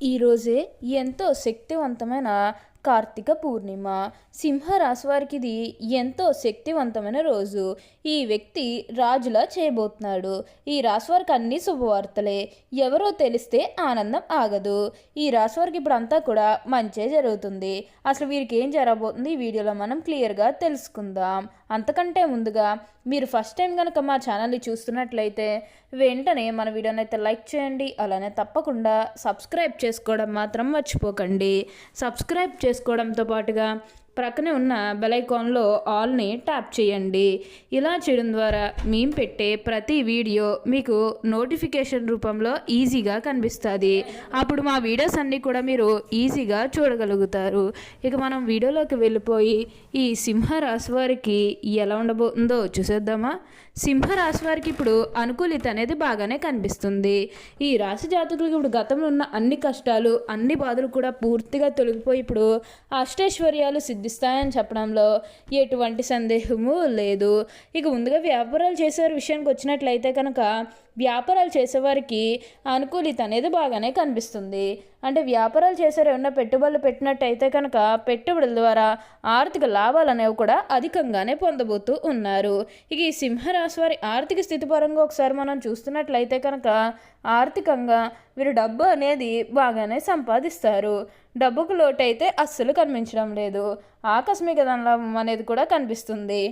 ఈరోజే ఎంతో శక్తివంతమైన కార్తీక పూర్ణిమ. సింహరాశి వారికి ఇది ఎంతో శక్తివంతమైన రోజు. ఈ వ్యక్తి రాజులా చేయబోతున్నాడు. ఈ రాశి వారికి అన్ని శుభవార్తలే. ఎవరో తెలిస్తే ఆనందం ఆగదు. ఈ రాశి వారికి ఇప్పుడు అంతా కూడా మంచే జరుగుతుంది. అసలు వీరికి ఏం జరగబోతుంది ఈ వీడియోలో మనం క్లియర్గా తెలుసుకుందాం. అంతకంటే ముందుగా మీరు ఫస్ట్ టైం కనుక మా ఛానల్ని చూస్తున్నట్లయితే వెంటనే మన వీడియోని అయితే లైక్ చేయండి. అలానే తప్పకుండా సబ్స్క్రైబ్ చేసుకోవడం మాత్రం మర్చిపోకండి. సబ్స్క్రైబ్ చేసుకోవడంతో పాటుగా ప్రక్కనే ఉన్న బెలైకాన్లో ఆల్ని ట్యాప్ చేయండి. ఇలా చేయడం ద్వారా మేము పెట్టే ప్రతి వీడియో మీకు నోటిఫికేషన్ రూపంలో ఈజీగా కనిపిస్తుంది. అప్పుడు మా వీడియోస్ అన్నీ కూడా మీరు ఈజీగా చూడగలుగుతారు. ఇక మనం వీడియోలోకి వెళ్ళిపోయి ఈ సింహరాశి వారికి ఎలా ఉండబోతుందో చూసేద్దామా? సింహరాశి వారికి ఇప్పుడు అనుకూలిత అనేది బాగానే కనిపిస్తుంది. ఈ రాశి జాతకులకు ఇప్పుడు గతంలో ఉన్న అన్ని కష్టాలు అన్ని బాధలు కూడా పూర్తిగా తొలగిపోయి ఇప్పుడు అష్టైశ్వర్యాలు సిద్ధిస్తాయని చెప్పడంలో ఎటువంటి సందేహము లేదు. ఇక ముందుగా వ్యాపారాలు చేసే విషయానికి వచ్చినట్లయితే కనుక వ్యాపారాలు చేసేవారికి అనుకూలిత అనేది బాగానే కనిపిస్తుంది. అంటే వ్యాపారాలు చేసే ఏమన్నా పెట్టుబడులు పెట్టినట్టయితే కనుక పెట్టుబడుల ద్వారా ఆర్థిక లాభాలు అనేవి కూడా అధికంగానే పొందబోతూ ఉన్నారు. ఇక ఈ సింహరాశి వారి ఆర్థిక స్థితి పరంగా ఒకసారి మనం చూస్తున్నట్లయితే కనుక ఆర్థికంగా వీరు డబ్బు అనేది బాగానే సంపాదిస్తారు. డబ్బుకు లోటైతే అస్సలు కనిపించడం లేదు. ఆకస్మిక ధనలాభం అనేది కూడా కనిపిస్తుంది.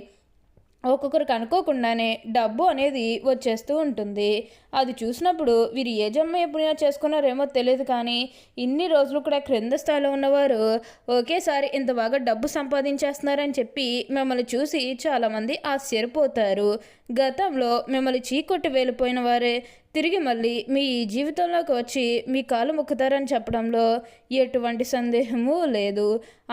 ఒక్కొక్కరికి అనుకోకుండానే డబ్బు అనేది వచ్చేస్తూ ఉంటుంది. అది చూసినప్పుడు వీరు ఏ జన్మ ఎప్పుడైనా చేసుకున్నారేమో తెలియదు కానీ ఇన్ని రోజులు కూడా క్రింద స్థాయిలో ఉన్నవారు ఒకేసారి ఇంత బాగా డబ్బు సంపాదించేస్తున్నారని చెప్పి మిమ్మల్ని చూసి చాలామంది ఆశ్చర్యపోతారు. గతంలో మిమ్మల్ని చీకొట్టి వెళ్ళిపోయిన వారే తిరిగి మళ్ళీ మీ జీవితంలోకి వచ్చి మీ కాలు మొక్కుతారని చెప్పడంలో ఎటువంటి సందేహము లేదు.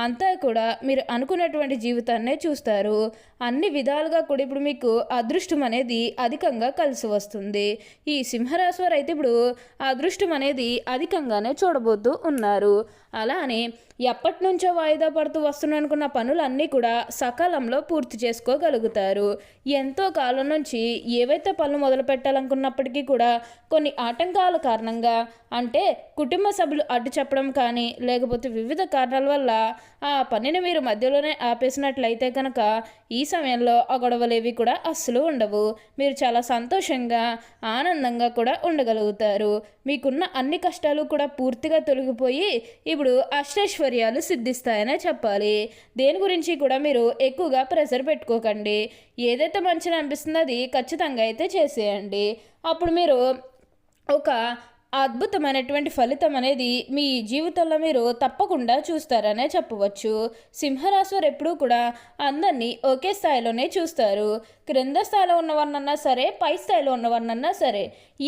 అంతా కూడా మీరు అనుకున్నటువంటి జీవితాన్నే చూస్తారు. అన్ని విధాలుగా కూడా ఇప్పుడు మీకు అదృష్టం అనేది అధికంగా కలిసి వస్తుంది. ఈ సింహరాశి వారు అయితే ఇప్పుడు అదృష్టం అనేది అధికంగానే చూడబోతూ ఉన్నారు. అలానే ఎప్పటి నుంచో వాయిదా పడుతూ వస్తున్ననుకున్న పనులన్నీ కూడా సకాలంలో పూర్తి చేసుకోగలుగుతారు. ఎంతో కాలం నుంచి ఏవైతే పనులు మొదలు పెట్టాలనుకున్నప్పటికీ కూడా కొన్ని ఆటంకాల కారణంగా అంటే కుటుంబ సభ్యులు అడ్డు చెప్పడం కానీ లేకపోతే వివిధ కారణాల వల్ల ఆ పనిని మీరు మధ్యలోనే ఆపేసినట్లయితే కనుక ఈ సమయంలో ఆ గొడవలేవి కూడా అస్సలు ఉండవు. మీరు చాలా సంతోషంగా ఆనందంగా కూడా ఉండగలుగుతారు. మీకున్న అన్ని కష్టాలు కూడా పూర్తిగా తొలగిపోయి ఇప్పుడు అష్టైశ్వర్యాలు సిద్ధిస్తాయనే చెప్పాలి. దేని గురించి కూడా మీరు ఎక్కువగా ప్రెషర్ పెట్టుకోకండి. ఏదైతే మంచిగా అనిపిస్తుందో అది ఖచ్చితంగా అయితే చేసేయండి. అప్పుడు మీరు ఒక అద్భుతమైనటువంటి ఫలితం అనేది మీ జీవితంలో మీరు తప్పకుండా చూస్తారనే చెప్పవచ్చు. సింహరాశి వారు ఎప్పుడూ కూడా అందరినీ ఒకే స్థాయిలోనే చూస్తారు. క్రింద స్థాయిలో ఉన్నవారినన్నా సరే పై స్థాయిలో ఉన్నవారినన్నా సరే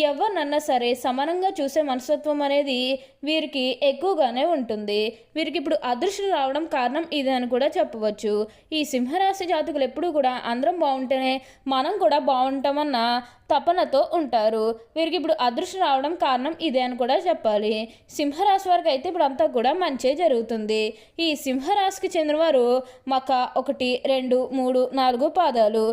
ఎవరినన్నా సరే సమానంగా చూసే మనస్తత్వం అనేది వీరికి ఎక్కువగానే ఉంటుంది. వీరికి ఇప్పుడు అదృష్టం రావడం కారణం ఇదే అని కూడా చెప్పవచ్చు. ఈ సింహరాశి జాతకులు ఎప్పుడూ కూడా అందరం బాగుంటేనే మనం కూడా బాగుంటామన్న తపనతో ఉంటారు. వీరికి ఇప్పుడు అదృష్టం రావడం కారణం ఇదే అని కూడా చెప్పాలి. సింహరాశి వారికి అయితే ఇప్పుడు అంతా కూడా మంచే జరుగుతుంది. ఈ సింహరాశికి చెందినవారు మక ఒకటి రెండు మూడు నాలుగు పాదాలు.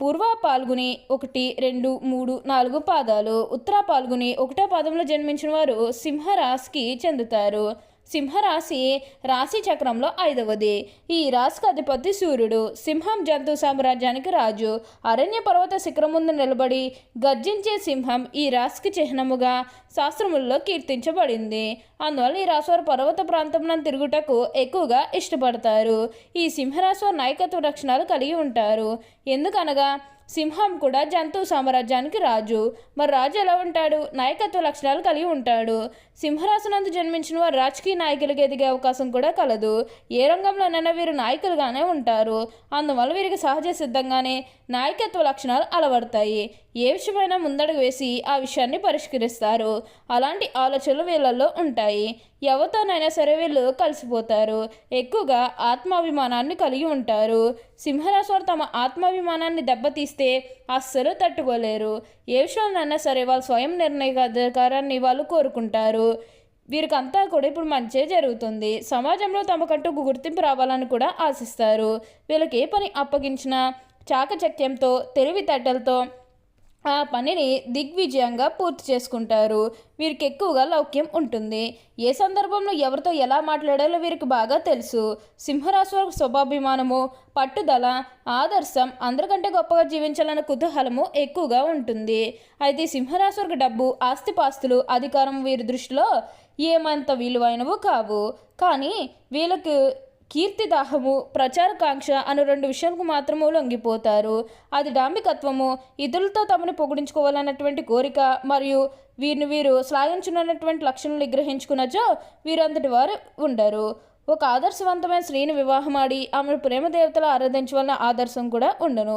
పూర్వ పాల్గొని ఒకటి రెండు మూడు నాలుగు పాదాలు. ఉత్తర పాల్గొని ఒకటో పాదంలో జన్మించిన వారు సింహరాశికి చెందుతారు. సింహరాశి రాశి చక్రంలో ఐదవది. ఈ రాశికి అధిపతి సూర్యుడు. సింహం జంతు సామ్రాజ్యానికి రాజు. అరణ్య పర్వత శిఖరం ముందు నిలబడి గర్జించే సింహం ఈ రాశికి చిహ్నముగా శాస్త్రముల్లో కీర్తించబడింది. అందువల్ల ఈ రాశివారు పర్వత ప్రాంతంలో తిరుగుటకు ఎక్కువగా ఇష్టపడతారు. ఈ సింహరాశి వారు నాయకత్వ లక్షణాలు కలిగి ఉంటారు. ఎందుకనగా సింహం కూడా జంతువు సామ్రాజ్యానికి రాజు. మరి రాజు ఎలా ఉంటాడు? నాయకత్వ లక్షణాలు కలిగి ఉంటాడు. సింహరాశినందు జన్మించిన వారు రాజకీయ నాయకులుగా ఎదిగే అవకాశం కూడా కలదు. ఏ రంగంలోనైనా వీరు నాయకులుగానే ఉంటారు. అందువల్ల వీరికి సహజ సిద్ధంగానే నాయకత్వ లక్షణాలు అలవడతాయి. ఏ విషయమైనా ముందడుగు వేసి ఆ విషయాన్ని పరిష్కరిస్తారు. అలాంటి ఆలోచనలు వీళ్ళల్లో ఉంటాయి. ఎవరితోనైనా సరే వీళ్ళు కలిసిపోతారు. ఎక్కువగా ఆత్మాభిమానాన్ని కలిగి ఉంటారు. సింహరాశి వారు తమ ఆత్మాభిమానాన్ని ఇస్తే అస్సలు తట్టుకోలేరు. ఏ విషయంలోనైనా సరే వాళ్ళు స్వయం నిర్ణయాధికారాన్ని వాళ్ళు కోరుకుంటారు. వీరికంతా కూడా ఇప్పుడు మంచే జరుగుతుంది. సమాజంలో తమకంటూ గుర్తింపు రావాలని కూడా ఆశిస్తారు. వీళ్ళకి ఏ పని అప్పగించినా చాకచక్యంతో తెలివితేటలతో ఆ పనిని దిగ్విజయంగా పూర్తి చేసుకుంటారు. వీరికి ఎక్కువగా లౌక్యం ఉంటుంది. ఏ సందర్భంలో ఎవరితో ఎలా మాట్లాడాలో వీరికి బాగా తెలుసు. సింహరాశి వారికి స్వభాభిమానము పట్టుదల ఆదర్శం అందరికంటే గొప్పగా జీవించాలన్న కుతూహలము ఎక్కువగా ఉంటుంది. అయితే ఈ సింహరాశి వారికి డబ్బు ఆస్తిపాస్తులు అధికారం వీరి దృష్టిలో ఏమంత విలువైనవు కావు. కానీ వీళ్ళకు కీర్తిదాహము ప్రచారకాంక్ష అను రెండు విషయాలకు మాత్రము లొంగిపోతారు. అది డాంబికత్వము ఇతరులతో తమను పొగిడించుకోవాలన్నటువంటి కోరిక మరియు వీరిని వీరు శ్లాఘించున్నటువంటి లక్షణాలు నిగ్రహించుకున్నచో వీరంతటి వారు ఉండరు. ఒక ఆదర్శవంతమైన స్త్రీని వివాహమాడి ఆమె ప్రేమదేవతలు ఆరాధించవలన ఆదర్శం కూడా ఉండను.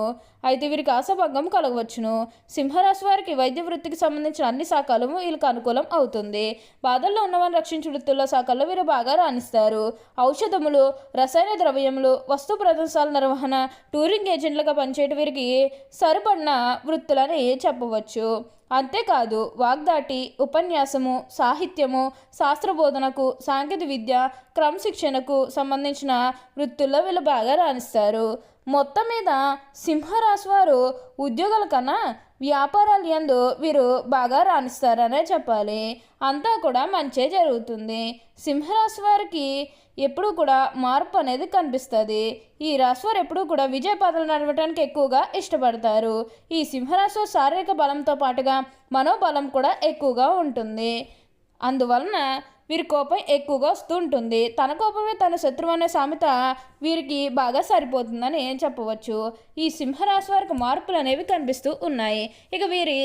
అయితే వీరికి ఆశాభంగం కలగవచ్చును. సింహరాశి వారికి వైద్య వృత్తికి సంబంధించిన అన్ని శాఖలు వీళ్ళకి అనుకూలం అవుతుంది. బాధల్లో ఉన్నవారిని రక్షించే వృత్తుల్లో శాఖల్లో వీరు బాగా రాణిస్తారు. ఔషధములు రసాయన ద్రవ్యములు వస్తు ప్రదర్శనల నిర్వహణ టూరింగ్ ఏజెంట్లుగా పనిచేయడం వీరికి సరిపడిన వృత్తులని చెప్పవచ్చు. అంతేకాదు వాగ్దాటి ఉపన్యాసము సాహిత్యము శాస్త్రబోధనకు సాంకేతిక విద్య క్రమశిక్షణకు సంబంధించిన వృత్తుల్లో వీళ్ళు బాగా రాణిస్తారు. మొత్తం మీద సింహరాశి వారు ఉద్యోగాల కన్నా వ్యాపారాలు ఎందు వీరు బాగా రాణిస్తారనే చెప్పాలి. అంతా కూడా మంచే జరుగుతుంది. సింహరాశి వారికి ఎప్పుడూ కూడా మార్పు అనేది కనిపిస్తుంది. ఈ రాశివారు ఎప్పుడూ కూడా విజయ పదాలు నడవటానికి ఎక్కువగా ఇష్టపడతారు. ఈ సింహరాశి శారీరక బలంతో పాటుగా మనోబలం కూడా ఎక్కువగా ఉంటుంది. అందువలన వీరి కోపం ఎక్కువగా వస్తూ ఉంటుంది తన కోపమే తన శత్రువు అనే సామెత వీరికి బాగా సరిపోతుందని చెప్పవచ్చు. ఈ సింహరాశి వారికి మార్పులు అనేవి కనిపిస్తూ ఉన్నాయి. ఇక వీరి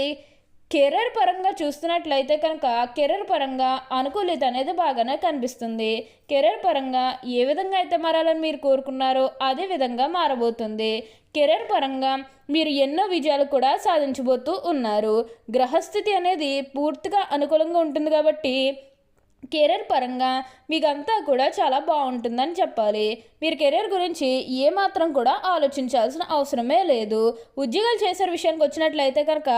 కెరీర్ పరంగా చూస్తున్నట్లయితే కనుక కెరీర్ పరంగా అనుకూలిత అనేది బాగానే కనిపిస్తుంది. కెరీర్ పరంగా ఏ విధంగా అయితే మారాలని మీరు కోరుకున్నారో అదే విధంగా మారబోతుంది. కెరీర్ పరంగా మీరు ఎన్నో విజయాలు కూడా సాధించబోతూ ఉన్నారు. గ్రహస్థితి అనేది పూర్తిగా అనుకూలంగా ఉంటుంది కాబట్టి కెరీర్ పరంగా మీకంతా కూడా చాలా బాగుంటుందని చెప్పాలి. మీరు కెరీర్ గురించి ఏమాత్రం కూడా ఆలోచించాల్సిన అవసరమే లేదు. ఉద్యోగాలు చేసే విషయానికి వచ్చినట్లయితే కనుక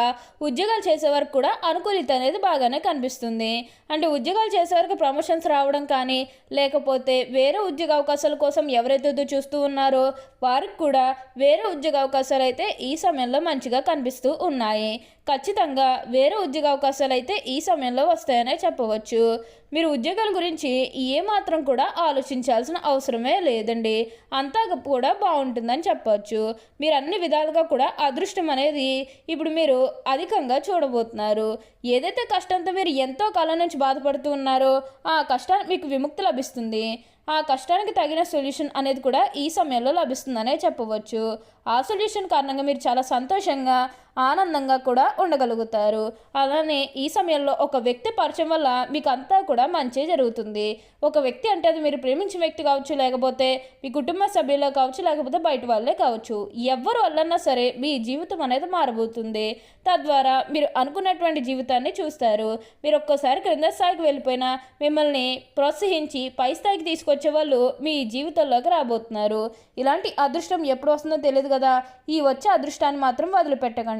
ఉద్యోగాలు చేసేవారికి కూడా అనుకూలిత అనేది బాగానే కనిపిస్తుంది. అంటే ఉద్యోగాలు చేసేవారికి ప్రమోషన్స్ రావడం కానీ లేకపోతే వేరే ఉద్యోగ అవకాశాల కోసం ఎవరైతే చూస్తూ ఉన్నారో వారికి కూడా వేరే ఉద్యోగ అవకాశాలు అయితే ఈ సమయంలో మంచిగా కనిపిస్తూ ఉన్నాయి. ఖచ్చితంగా వేరే ఉద్యోగ అవకాశాలు అయితే ఈ సమయంలో వస్తాయనే చెప్పవచ్చు. మీరు ఉద్యోగాల గురించి ఏమాత్రం కూడా ఆలోచించాల్సిన అవసరమే లేదండి. అంతా కూడా బాగుంటుందని చెప్పవచ్చు మీరు అన్ని విధాలుగా కూడా అదృష్టం అనేది ఇప్పుడు మీరు అధికంగా చూడబోతున్నారు. ఏదైతే కష్టంతో మీరు ఎంతో కాలం నుంచి బాధపడుతూ ఉన్నారో ఆ కష్టానికి మీకు విముక్తి లభిస్తుంది. ఆ కష్టానికి తగిన సొల్యూషన్ అనేది కూడా ఈ సమయంలో లభిస్తుందనే చెప్పవచ్చు. ఆ సొల్యూషన్ కారణంగా మీరు చాలా సంతోషంగా ఆనందంగా కూడా ఉండగలుగుతారు. అలానే ఈ సమయంలో ఒక వ్యక్తి పరిచయం వల్ల మీకు అంతా కూడా మంచి జరుగుతుంది. ఒక వ్యక్తి అంటే అది మీరు ప్రేమించిన వ్యక్తి కావచ్చు లేకపోతే మీ కుటుంబ సభ్యులు కావచ్చు లేకపోతే బయట వాళ్ళే కావచ్చు. ఎవరు వల్లన్నా సరే మీ జీవితం అనేది మారబోతుంది. తద్వారా మీరు అనుకున్నటువంటి జీవితాన్ని చూస్తారు. మీరు ఒక్కోసారి క్రింద స్థాయికి వెళ్ళిపోయినా మిమ్మల్ని ప్రోత్సహించి పై స్థాయికి తీసుకొచ్చే వాళ్ళు మీ జీవితంలోకి రాబోతున్నారు. ఇలాంటి అదృష్టం ఎప్పుడు వస్తుందో తెలియదు కదా? ఈ వచ్చే అదృష్టాన్ని మాత్రం వదిలిపెట్టకండి.